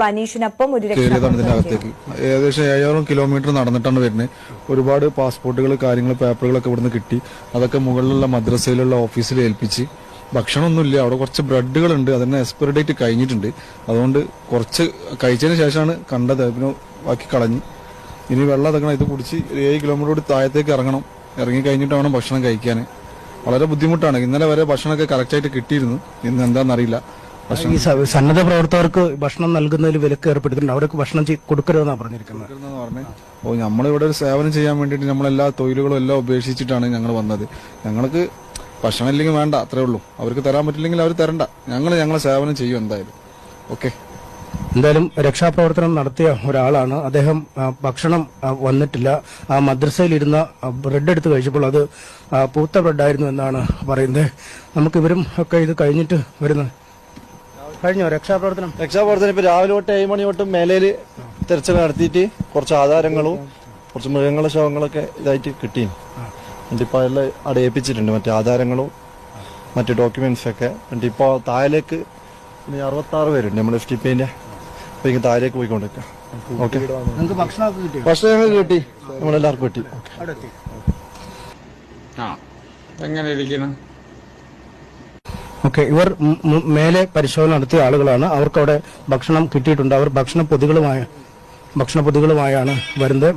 ഇപ്പോൾ അനീഷിനൊപ്പം ഒരു ഇതിന്റെ ഏകദേശം ഏഴോളം കിലോമീറ്റർ നടന്നിട്ടാണ് വരുന്നത്. ഒരുപാട് പാസ്പോർട്ടുകൾ കാര്യങ്ങൾ പേപ്പറുകളൊക്കെ ഇവിടുന്ന് കിട്ടി. അതൊക്കെ മുകളിലുള്ള മദ്രസയിലുള്ള ഓഫീസിൽ ഏൽപ്പിച്ച്. ഭക്ഷണമൊന്നുമില്ല. അവിടെ കുറച്ച് ബ്രെഡുകളുണ്ട്. അതിന് എക്സ്പയറി ഡേറ്റ് കഴിഞ്ഞിട്ടുണ്ട്. അതുകൊണ്ട് കുറച്ച് കഴിച്ചതിന് ശേഷമാണ് കണ്ടത്. പിന്നെ ബാക്കി കളഞ്ഞ്. ഇനി വെള്ളം അതൊക്കെ ഇത് കുടിച്ച് ഏഴ് കിലോമീറ്റർ കൂടി താഴത്തേക്ക് ഇറങ്ങണം. ഇറങ്ങി കഴിഞ്ഞിട്ട് വേണം ഭക്ഷണം കഴിക്കാൻ വളരെ ബുദ്ധിമുട്ടാണ്. ഇന്നലെ വരെ ഭക്ഷണമൊക്കെ കറക്റ്റായിട്ട് കിട്ടിയിരുന്നു. ഇന്ന് എന്താണെന്നറിയില്ല. ഈ സന്നദ്ധ പ്രവർത്തകർക്ക് ഭക്ഷണം നൽകുന്നതിൽ വിലക്ക് ഏർപ്പെടുത്തിയിട്ടുണ്ട് അവർക്ക് ഭക്ഷണം കൊടുക്കരുതെന്നാണ് പറഞ്ഞിരിക്കുന്നത്. ഓ നമ്മളിവിടെ ഒരു സേവനം ചെയ്യാൻ വേണ്ടിയിട്ട് നമ്മളെല്ലാ തൊഴിലുകളും എല്ലാം ഉപേക്ഷിച്ചിട്ടാണ് ഞങ്ങൾ വന്നത്. ഞങ്ങൾക്ക് ഭക്ഷണം ഇല്ലെങ്കിൽ വേണ്ട അത്രേ ഉള്ളൂ. അവർക്ക് തരാൻ പറ്റില്ലെങ്കിൽ അവർ തരണ്ട. ഞങ്ങൾ ഞങ്ങളെ സേവനം ചെയ്യും എന്തായാലും. ഓക്കെ. എന്തായാലും രക്ഷാപ്രവർത്തനം നടത്തിയ ഒരാളാണ്. അദ്ദേഹം ഭക്ഷണം വന്നിട്ടില്ല. ആ മദ്രസയിലിരുന്ന ബ്രെഡ് എടുത്ത് കഴിച്ചപ്പോൾ അത് പൂത്ത ബ്രെഡായിരുന്നു എന്നാണ് പറയുന്നത്. നമുക്കിവരും ഒക്കെ ഇത് കഴിഞ്ഞിട്ട് വരുന്നത്. കഴിഞ്ഞോ രക്ഷാപ്രവർത്തനം? രക്ഷാപ്രവർത്തനം ഇപ്പൊ രാവിലെ തൊട്ട് ഏഴ് മണി തൊട്ട് മേലയിൽ തെരച്ചിൽ നടത്തിയിട്ട് കുറച്ച് ആധാരങ്ങളും കുറച്ച് മൃഗങ്ങളുടെ ശവങ്ങളൊക്കെ ഇതായിട്ട് കിട്ടി എന്നിട്ട് ഇപ്പൊ എല്ലാം അവിടെ ഏൽപ്പിച്ചിട്ടുണ്ട് മറ്റേ ആധാരങ്ങളും മറ്റു ഡോക്യുമെന്റ്സ് ഒക്കെ. എന്നിട്ട് ഇപ്പൊ താഴേക്ക് ഇനി അറുപത്തി ആറ് പേരുണ്ട് നമ്മുടെ എഫ് ടി പിന്റെ അപ്പൊ ഇങ്ങനെ താഴേക്ക് പോയിക്കൊണ്ടിരിക്കാം. ഓക്കെ? ഭക്ഷണം ഞങ്ങൾക്ക് കിട്ടി. നമ്മളെല്ലാവർക്കും കിട്ടി. ആ എങ്ങനെ ഇരിക്കണം ഓക്കെ ഇവർ മേലെ പരിശോധന നടത്തിയ ആളുകളാണ്. അവർക്കവിടെ ഭക്ഷണം കിട്ടിയിട്ടുണ്ട്. അവർ ഭക്ഷണ പൊതികളുമായ ഭക്ഷണ പൊതികളുമായാണ് വരുന്നത്